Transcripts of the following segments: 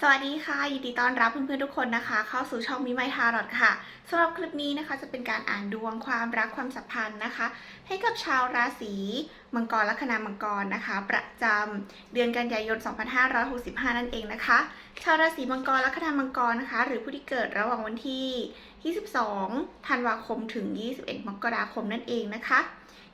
สวัสดีค่ะ ยินดีต้อนรับเพื่อนๆทุกคนนะคะ เข้าสู่ช่องมิไมทารอดค่ะสำหรับคลิปนี้นะคะจะเป็นการอ่านดวงความรักความสัมพันธ์นะคะ ให้กับชาวราศีมังกรลัคนามังกรนะคะ ประจำเดือนกันยายน 2565 นั่นเองนะคะ ชาวราศีมังกรลัคนามังกรนะคะ หรือผู้ที่เกิดระหว่างวันที่ 22 ธันวาคมถึง 21 มกราคมนั่นเองนะคะ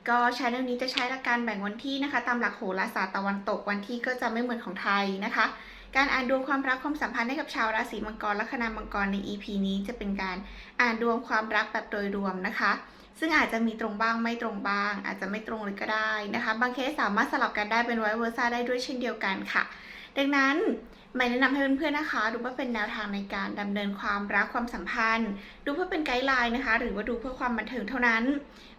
ก็ใช้เรื่องนี้จะใช้หลักการแบ่งวันที่นะคะ ตามหลักโหราศาสตร์ตะวันตกวันที่ก็จะไม่เหมือนของไทยนะคะ การอ่านดวงความรักความสัมพันธ์ให้กับชาวราศีมังกรและคณามังกรใน EP นี้จะเป็นการอ่านดวงความรักแบบโดยรวมนะคะ ซึ่งอาจจะมีตรงบ้างไม่ตรงบ้าง อาจจะไม่ตรงเลยก็ได้นะคะ บางเคสสามารถสลับกันได้เป็นไวเวอร์ซ่าได้ด้วยเช่นเดียวกันค่ะ ดังนั้น ไม่แนะนำให้เพื่อนๆนะคะ ดูว่าเป็นแนวทางในการดำเนินความรักความสัมพันธ์ ดูเพื่อเป็นไกด์ไลน์นะคะ หรือว่าดูเพื่อความบันเทิงเท่านั้น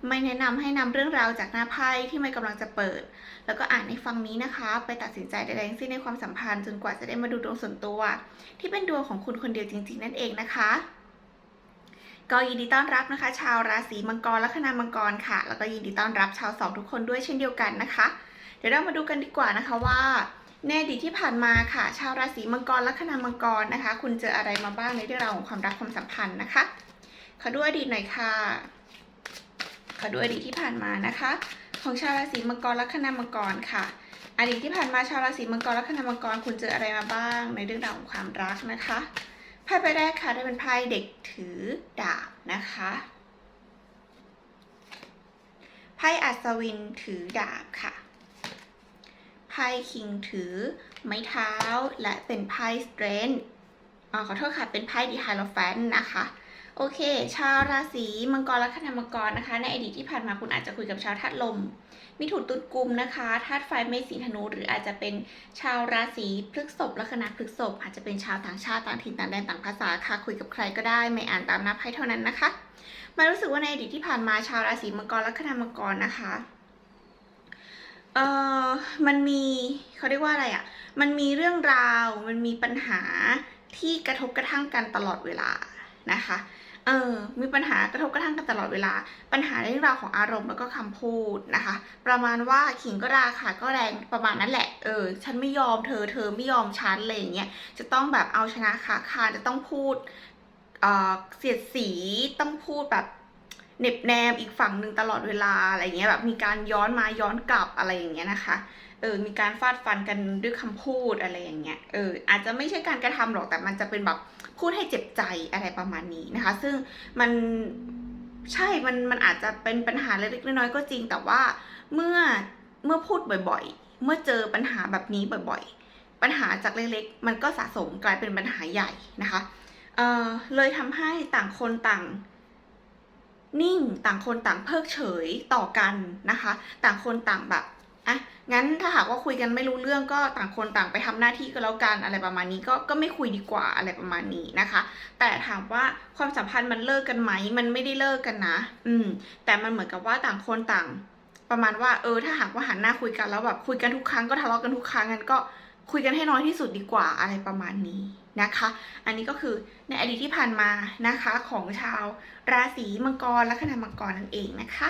ไม่แนะนำให้นำเรื่องราวจากหน้าไพ่ที่ไม่กำลังจะเปิด แล้วก็อ่านในฟังนี้นะคะ ไปตัดสินใจใดๆทั้งสิ้นในความสัมพันธ์จนกว่าจะได้มาดูดวงส่วนตัว ที่เป็นดวงของคุณคนเดียวจริง ๆ นั่นเองนะคะก็ยินดีต้อนรับนะคะ ชาวราศีมังกรและคณามังกรค่ะ แล้วก็ยินดีต้อนรับชาวสองทุกคนด้วยเช่นเดียวกันนะคะ เดี๋ยวเรามาดูกันดีกว่านะคะว่า ในอดีตที่ผ่านมาค่ะ ชาวราศีมังกรและคณามังกรนะคะ คุณเจออะไรมาบ้างในเรื่องราวของความรักความสัมพันธ์นะคะขอดูอดีตหน่อยค่ะขอดูอดีตที่ผ่านมานะคะ ของชาวราศีมังกรและคณามังกรค่ะอดีตที่ผ่านมาชาวราศีมังกรและคณามังกรคุณเจออะไรมาบ้าง ในเรื่องราวของความรักนะคะไพ่ใบแรกค่ะได้เป็นไพ่เด็กถือดาบนะคะไพ่อัศวินถือดาบค่ะ ไพ่คิงถือ ไม้เท้า และเป็นไพ่สเตรนอ่าขอโทษค่ะเป็นไพ่ดีไฮโลแฟนนะคะ โอเค ชาวราศีมังกรและคณมังกรนะคะ ในอดีตที่ผ่านมาคุณอาจจะคุยกับชาวธาตุลม มิถุนตุลกุมนะคะธาตุไฟเมษสิงธนู หรืออาจจะเป็นชาวราศีพฤกษภลัคนาพฤกษภอาจจะเป็นชาวต่างชาติต่างถิ่นต่างแดนต่างภาษาค่ะคุยกับใครก็ได้ไม่อ่านตามนับให้เท่านั้นนะคะมารู้สึกว่าในอดีตที่ผ่านมาชาวราศีมังกรและคณมังกรนะคะ เออมันมีเขาเรียกว่าอะไรอะ่ะ มันมีเรื่องราว มันมีปัญหาที่กระทบกระทั่งกันตลอดเวลานะคะ เออ มีปัญหากระทบกระทั่งกันตลอดเวลา ปัญหาในเรื่องราวของอารมณ์แล้วก็คำพูดนะคะ ประมาณว่าขิงก็ราค่ะก็แรงประมาณนั้นแหละ เออ ฉันไม่ยอมเธอ เธอไม่ยอมฉันอะไรอย่างเงี้ย จะต้องแบบเอาชนะขาคาจะต้องพูด เออเสียดสี ต้องพูดแบบ เหน็บแนมอีกฝั่งหนึ่งตลอดเวลาอะไรเงี้ยแบบมีการย้อนมาย้อนกลับอะไรอย่างเงี้ยนะคะเออมีการฟาดฟันกันด้วยคำพูดอะไรอย่างเงี้ยเอออาจจะไม่ใช่การกระทำหรอกแต่มันจะเป็นแบบพูดให้เจ็บใจอะไรประมาณนี้นะคะ ซึ่งมันใช่มันมันอาจจะเป็นปัญหาเล็กๆน้อยๆก็จริง แต่ว่าเมื่อเมื่อพูดบ่อยๆ เมื่อเจอปัญหาแบบนี้บ่อยๆ ปัญหาจากเล็กๆ มันก็สะสมกลายเป็นปัญหาใหญ่นะคะเออเลยทำให้ต่างคนต่าง นิ่งต่างคนต่างเพิกเฉยต่อกันนะคะ ต่างคนต่างแบบอะงั้นถ้าหากว่าคุยกันไม่รู้เรื่องก็ต่างคนต่างไปทำหน้าที่ก็แล้วกันอะไรประมาณนี้ก็ก็ไม่คุยดีกว่าอะไรประมาณนี้นะคะ แต่ถามว่าความสัมพันธ์มันเลิกกันไหมมันไม่ได้เลิกกันนะ อืม แต่มันเหมือนกับว่าต่างคนต่าง ประมาณว่าเออถ้าหากว่าหันหน้าคุยกันแล้วแบบคุยกันทุกครั้งก็ทะเลาะกันทุกครั้งงั้นก็ คุยกันให้น้อยที่สุดดีกว่าอะไรประมาณนี้นะคะ อันนี้ก็คือในอดีตที่ผ่านมานะคะของชาวราศีมังกรและคณามังกรนั่นเองนะคะ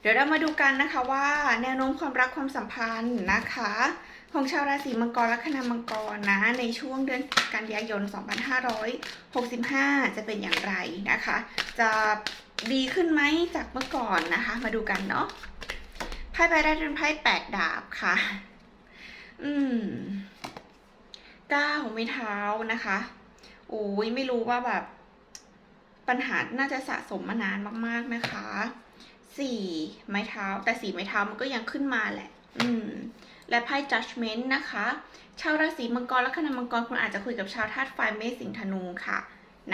เดี๋ยวเรามาดูกันนะคะว่าแนวโน้มความรักความสัมพันธ์นะคะ ของชาวราศีมังกรและคณามังกรนะในช่วงเดือนกันยายน 2565 จะเป็นอย่างไรนะคะ จะดีขึ้นไหมจากเมื่อก่อนนะคะ มาดูกันเนาะไพ่ใบแรกเป็นไพ่แปดดาบค่ะ อืมเก้าไม้เท้านะคะโอ้ยไม่รู้ว่าแบบ ปัญหาน่าจะสะสมมานานมาก ๆนะคะสี่ไม้เท้า แต่สี่ไม้เท้ามันก็ยังขึ้นมาแหละ อืม และไพ่ judgment นะคะ ชาวราศีมังกรและคณามังกรคุณอาจจะคุยกับชาวธาตุไฟเมษสิงธนูค่ะ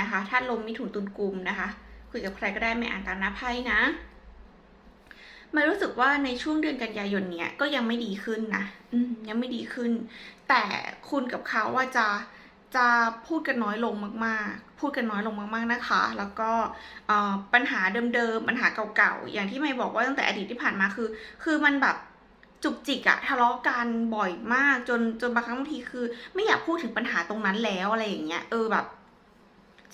นะคะธาตุลมมิถุนตุลกุมนะคะ คุยกับใครก็ได้ไม่อ่านตามหน้าไพ่นะ มารู้สึกว่าในช่วงเดือนกันยายนเนี้ยก็ยังไม่ดีขึ้นนะยังไม่ดีขึ้น แต่คุณกับเขาว่าจะจะพูดกันน้อยลงมาก ๆ พูดกันน้อยลงมาก ๆ นะคะ แล้วก็ปัญหาเดิม ๆ ปัญหาเก่า ๆ อย่างที่ไม่บอกว่าตั้งแต่อดีตที่ผ่านมาคือ คือมันแบบจุกจิกอะทะเลาะกันบ่อยมากจนจนบางครั้งบางทีคือ ไม่อยากพูดถึงปัญหาตรงนั้นแล้วอะไรอย่างเงี้ย เออแบบ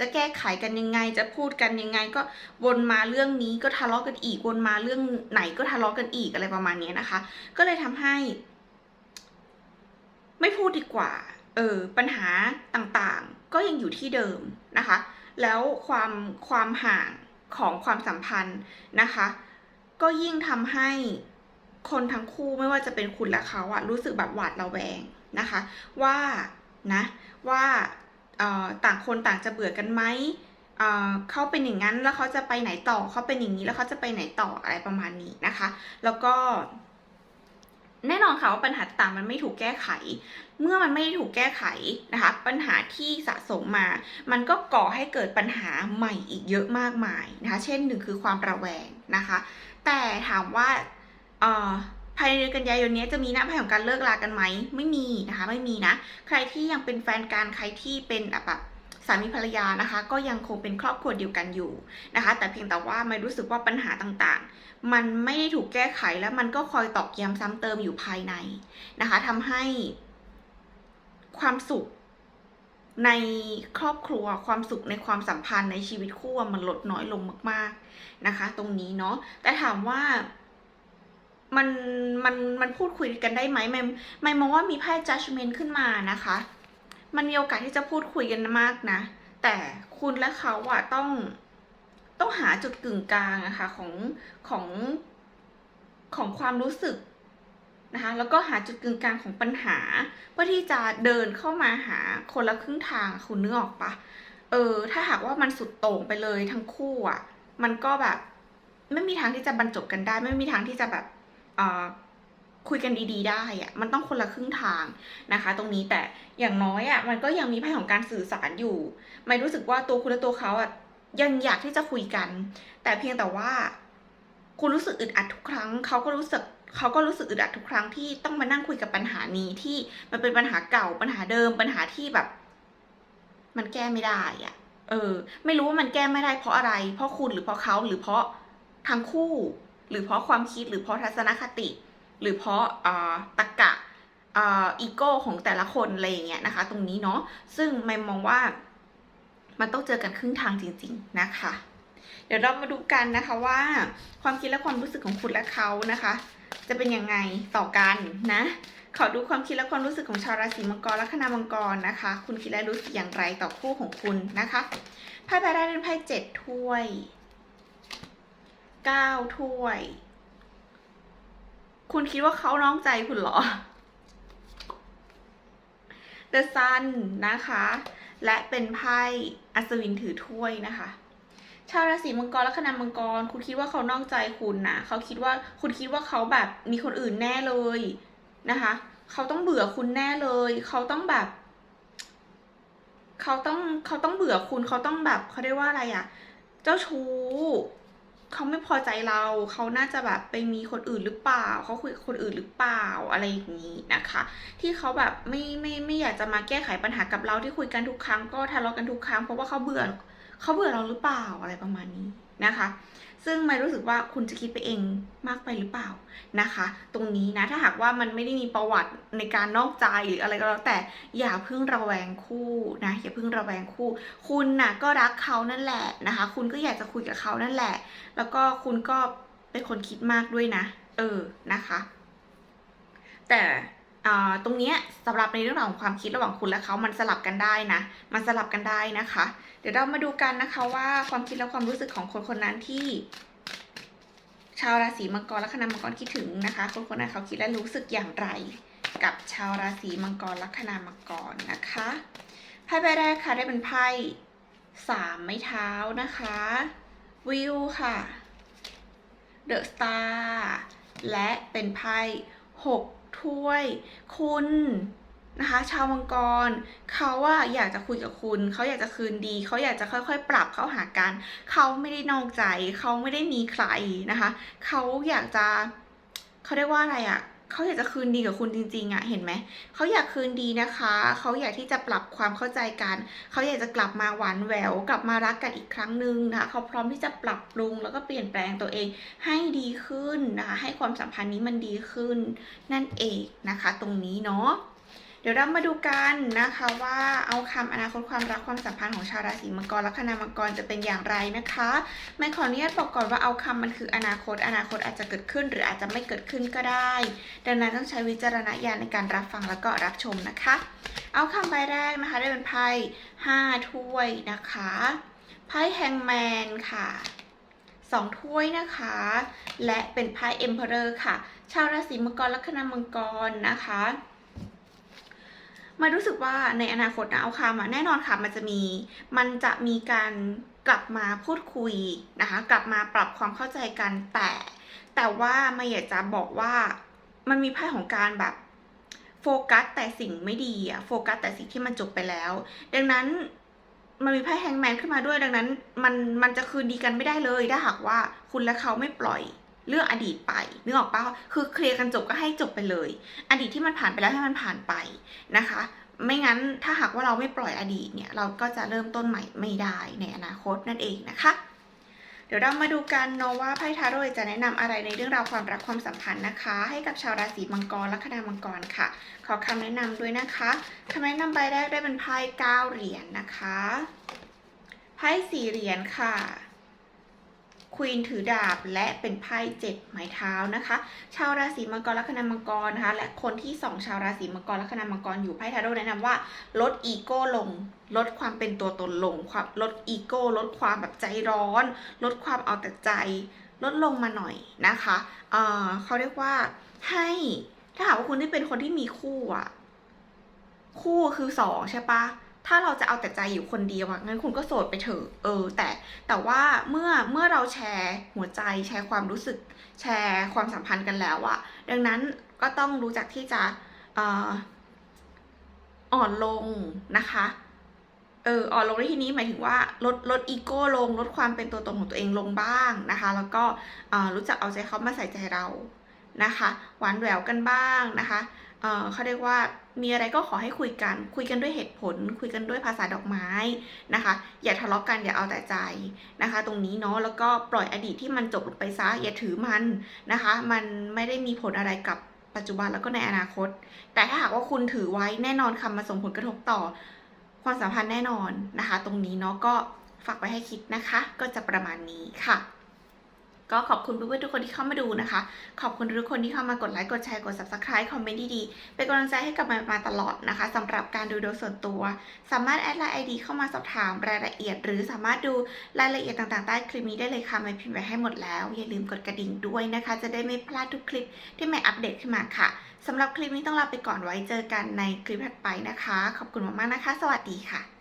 จะแก้ไขกันยังไง จะพูดกันยังไง ก็วนมาเรื่องนี้ก็ทะเลาะกันอีก วนมาเรื่องไหนก็ทะเลาะกันอีกอะไรประมาณนี้นะคะ ก็เลยทำให้ ไม่พูดดีกว่า เออ ปัญหาต่างๆ ก็ยังอยู่ที่เดิมนะคะ แล้วความความห่างของความสัมพันธ์นะคะ ก็ยิ่งทำให้คนทั้งคู่ไม่ว่าจะเป็นคุณและเขาอะรู้สึกแบบหวาดระแวงนะคะ ว่านะว่า ต่างคนต่างจะเบื่อกันไหมเขาเป็นอย่างนั้นแล้วเขาจะไปไหนต่อเขาเป็นอย่างนี้แล้วเขาจะไปไหนต่ออะไรประมาณนี้นะคะ แล้วก็ แน่นอนค่ะว่าปัญหาต่างมันไม่ถูกแก้ไข เมื่อมันไม่ถูกแก้ไขนะคะ ปัญหาที่สะสมมา มันก็ก่อให้เกิดปัญหาใหม่อีกเยอะมากมายนะคะ เช่นหนึ่งคือความระแวงนะคะ แต่ถามว่า ภายในเดือนกันยายนนี้จะมีหน้าไพ่ของการเลิกลากันไหม ไม่มีนะคะ ไม่มีนะ ใครที่ยังเป็นแฟนกันใครที่เป็นแบบสามีภรรยานะคะ ก็ยังคงเป็นครอบครัวเดียวกันอยู่นะคะ แต่เพียงแต่ว่าไม่รู้สึกว่าปัญหาต่างๆ มันไม่ได้ถูกแก้ไขแล้วมันก็คอยตอกย้ำซ้ำเติมอยู่ภายในนะคะทำให้ความสุขในครอบครัวความสุขในความสัมพันธ์ในชีวิตคู่มันลดน้อยลงมาก ๆนะคะ ตรงนี้เนาะแต่ถามว่า มันมันมันพูดคุยกันได้ไหมไม่ไม่มองว่ามีไพ่ judgment ขึ้นมานะคะ มันมีโอกาสที่จะพูดคุยกันมากนะ แต่คุณและเขาอะต้องต้องหาจุดกึ่งกลางอะคะของของของความรู้สึกนะคะแล้วก็หาจุดกึ่งกลางของปัญหา เพื่อที่จะเดินเข้ามาหาคนละครึ่งทางคุณนึกออกปะเออ ถ้าหากว่ามันสุดโต่งไปเลยทั้งคู่อะมันก็แบบ ไม่มีทางที่จะบรรจบกันได้ ไม่มีทางที่จะแบบ คุยกันดีๆ ได้อะมันต้องคนละครึ่งทางนะคะ ตรงนี้แต่อย่างน้อยอะมันก็ยังมีไพ่ของการสื่อสารอยู่ ไม่รู้สึกว่าตัวคุณและตัวเขาอะยังอยากที่จะคุยกัน แต่เพียงแต่ว่า คุณรู้สึกอึดอัดทุกครั้ง เขาก็รู้สึกเขาก็รู้สึกอึดอัดทุกครั้งที่ต้องมานั่งคุยกับปัญหานี้ที่มันเป็นปัญหาเก่าปัญหาเดิมปัญหาที่แบบ มันแก้ไม่ได้อะเออ ไม่รู้ว่ามันแก้ไม่ได้เพราะอะไร เพราะคุณหรือเพราะเขาหรือเพราะทั้งคู่ หรือเพราะความคิดหรือเพราะทัศนคติ หรือเพราะอ่อตรกกะอ่ออีโก้ของแต่ละคนอะไรอย่างเงี้ยนะคะ ตรงนี้เนาะซึ่งไม่มองว่ามันต้องเจอกันครึ่งทางจริง ๆนะคะ เดี๋ยวเรามาดูกันนะคะว่า ความคิดและความรู้สึกของคุณและเขานะคะ จะเป็นยังไงต่อกันนะขอดูความคิดและความรู้สึกของชาวราศีมังกรและคณามังกรนะคะ คุณคิดและรู้สึกอย่างไรต่อคู่ของคุณนะคะไพ่ใบแรกเป็นไพ่เจ็ดถ้วย ก้าถ้วย คุณคิดว่าเขาน้องใจคุณเหรอ The Sun นะคะ และเป็นไพ่อัศวินถือถ้วยนะคะ ชาวราศีมังกรและคณามังกร คุณคิดว่าเขานอกใจคุณนะเขาคิดว่าคุณคิดว่าเขาแบบมีคนอื่นแน่เลยนะคะ เขาต้องเบื่อคุณแน่เลย เขาต้องแบบ เขาต้องเขาต้องเบื่อคุณเขาต้องแบบเขาเรียกว่าอะไรอะ่ะ เจ้าชู้ เขาไม่พอใจเรา เขาน่าจะแบบไปมีคนอื่นหรือเปล่า เขาคุยกับคนอื่นหรือเปล่าอะไรอย่างนี้นะคะ ที่เขาแบบไม่ไม่ไม่อยากจะมาแก้ไขปัญหากับเราที่คุยกันทุกครั้งก็ทะเลาะกันทุกครั้งเพราะว่าเขาเบื่อเขาเบื่อเราหรือเปล่าอะไรประมาณนี้นะคะ ซึ่งไม่รู้สึกว่าคุณจะคิดไปเองมากไปหรือเปล่านะคะ ตรงนี้นะถ้าหากว่ามันไม่ได้มีประวัติในการนอกใจหรืออะไรก็แล้วแต่อย่าเพิ่งระแวงคู่นะอย่าเพิ่งระแวงคู่ คุณน่ะก็รักเขานั่นแหละนะคะ คุณก็อยากจะคุยกับเขานั่นแหละ แล้วก็คุณก็เป็นคนคิดมากด้วยนะ เออนะคะ แต่ ตรงนี้สำหรับในเรื่องราวของความคิดระหว่างคุณและเขามันสลับกันได้นะ มันสลับกันได้นะคะ เดี๋ยวเรามาดูกันนะคะว่าความคิดและความรู้สึกของคนคนนั้นที่ ชาวราศีมังกรและคณามังกรคิดถึงนะคะ คนคนนั้นเขาคิดและรู้สึกอย่างไร กับชาวราศีมังกรและคณามังกรนะคะไพ่ใบแรกค่ะได้เป็นไพ่สามไม้เท้านะคะวิวค่ะเดอะสตาร์และเป็นไพ่หก ถ้วย คุณนะคะ ชาวมังกรเขาว่าอยากจะคุยกับคุณ เขาอยากจะคืนดี เขาอยากจะค่อยๆ ปรับเข้าหากัน เขาไม่ได้นอกใจ เขาไม่ได้มีใครนะคะ เขาอยากจะเขาเรียกว่าอะไรอะ่ะ เขาอยากจะคืนดีกับคุณจริงๆอะ่ะเห็นไหมเขาอยากคืนดีนะคะ เขาอยากที่จะปรับความเข้าใจกัน เขาอยากจะกลับมาหวานแหวว กลับมารักกันอีกครั้งหนึ่งนะคะเขาพร้อมที่จะปรับปรุงแล้วก็เปลี่ยนแปลงตัวเองให้ดีขึ้นนะคะ ให้ความสัมพันธ์นี้มันดีขึ้นนั่นเองนะคะ ตรงนี้เนาะ เดี๋ยวเรามาดูกันนะคะว่าเอาคำอนาคตความรักความสัมพันธ์ของชาวราศีมังกรและคณามังกรจะเป็นอย่างไรนะคะไม่ขออนุญาตบอกก่อนว่าเอาคำมันคืออนาคต อนาคตอาจจะเกิดขึ้น หรืออาจจะไม่เกิดขึ้นก็ได้ ดังนั้นต้องใช้วิจารณญาณในการรับฟังแล้วก็รับชมนะคะ เอาคำใบแรกนะคะได้เป็นไพ่ห้าถ้วยนะคะไพ่แฮงแมนค่ะสองถ้วยนะคะ และเป็นไพ่เอ็มเพอเรอร์ค่ะ ชาวราศีมังกรลัคนามังกรนะคะ มารู้สึกว่าในอนาคตนะเอาคำอะแน่นอนค่ะมันจะมี มันจะมีการกลับมาพูดคุยนะคะ กลับมาปรับความเข้าใจกันแต่ แต่ว่าไม่อยากจะบอกว่ามันมีไพ่ของการแบบโฟกัสแต่สิ่งไม่ดีอะโฟกัสแต่สิ่งที่มันจบไปแล้ว ดังนั้นมันมีไพ่แฮงแมนขึ้นมาด้วยดังนั้น มันมันจะคืนดีกันไม่ได้เลยถ้าหากว่าคุณและเขาไม่ปล่อย เรื่องอดีตไปนึกออกปะคือเคลียร์กันจบก็ให้จบไปเลย อดีตที่มันผ่านไปแล้วให้มันผ่านไปนะคะ ไม่งั้นถ้าหากว่าเราไม่ปล่อยอดีตเนี่ยเราก็จะเริ่มต้นใหม่ไม่ได้ในอนาคตนั่นเองนะคะเดี๋ยวเรามาดูกันเนาะว่าไพ่ทาโร่จะแนะนำอะไรในเรื่องราวความรักความสัมพันธ์นะคะ ให้กับชาวราศีมังกรและคณามังกรค่ะ ขอคำแนะนำด้วยนะคะคำแนะนำใบแรกได้เป็นไพ่เก้าเหรียญนะคะไพ่สี่เหรียญค่ะ ควีนถือดาบและเป็นไพ่เจ็ดไม้เท้านะคะ ชาวราศีมังกรและคณามังกรนะคะ และคนที่สองชาวราศีมังกรและคณามังกรอยู่ไพ่ทาโร่แนะนำว่า ลดอีโก้ลง ลดความเป็นตัวตนลงความลดอีโก้ลดความแบบใจร้อน ลดความเอาแต่ใจ ลดลงมาหน่อยนะคะเออเขาเรียกว่าให้ถ้าหากว่าคุณที่เป็นคนที่มีคู่อะคู่คือสองใช่ปะ ถ้าเราจะเอาแต่ใจอยู่คนเดียวอะงั้นคุณก็โสดไปเถอะเออ แต่แต่ว่าเมื่อเมื่อเราแชร์หัวใจ แชร์ความรู้สึก แชร์ความสัมพันธ์กันแล้วอะดังนั้นก็ต้องรู้จักที่จะอ่อนลงนะคะเอออ่อนลงในที่นี้หมายถึงว่าลดลดอีโก้ลงลดความเป็นตัวตนของตัวเองลงบ้างนะคะ แล้วก็รู้จักเอาใจเขามาใส่ใจเรานะคะ หวานแหววกันบ้างนะคะ เออเขาเรียกว่ามีอะไรก็ขอให้คุยกัน คุยกันด้วยเหตุผล คุยกันด้วยภาษาดอกไม้นะคะ อย่าทะเลาะกันอย่าเอาแต่ใจนะคะ ตรงนี้เนาะแล้วก็ปล่อยอดีตที่มันจบลงไปซะอย่าถือมันนะคะ มันไม่ได้มีผลอะไรกับปัจจุบันแล้วก็ในอนาคต แต่ถ้าหากว่าคุณถือไว้แน่นอนคำมาส่งผลกระทบต่อ ความสัมพันธ์แน่นอนนะคะ ตรงนี้เนาะก็ฝากไว้ให้คิดนะคะ ก็จะประมาณนี้ค่ะ ก็ขอบคุณเพื่อนๆทุกคนที่เข้ามาดูนะคะ ขอบคุณทุกคนที่เข้ามากดไลค์กดแชร์กด subscribe คอมเมนต์ดีๆเป็นกำลังใจให้กับมามาตลอดนะคะสำหรับการดูโดยส่วนตัว สามารถแอดไลน์ ID เข้ามาสอบถามรายละเอียด หรือสามารถดูรายละเอียดต่างๆ ใต้คลิปนี้ได้เลยค่ะไม่พิมพ์ไว้ให้หมดแล้ว อย่าลืมกดกระดิ่งด้วยนะคะ จะได้ไม่พลาดทุกคลิปที่ไม่อัปเดตขึ้นมาค่ะสำหรับคลิปนี้ต้องลาไปก่อนไว้เจอกันในคลิปถัดไปนะคะ ขอบคุณมากๆนะคะ สวัสดีค่ะ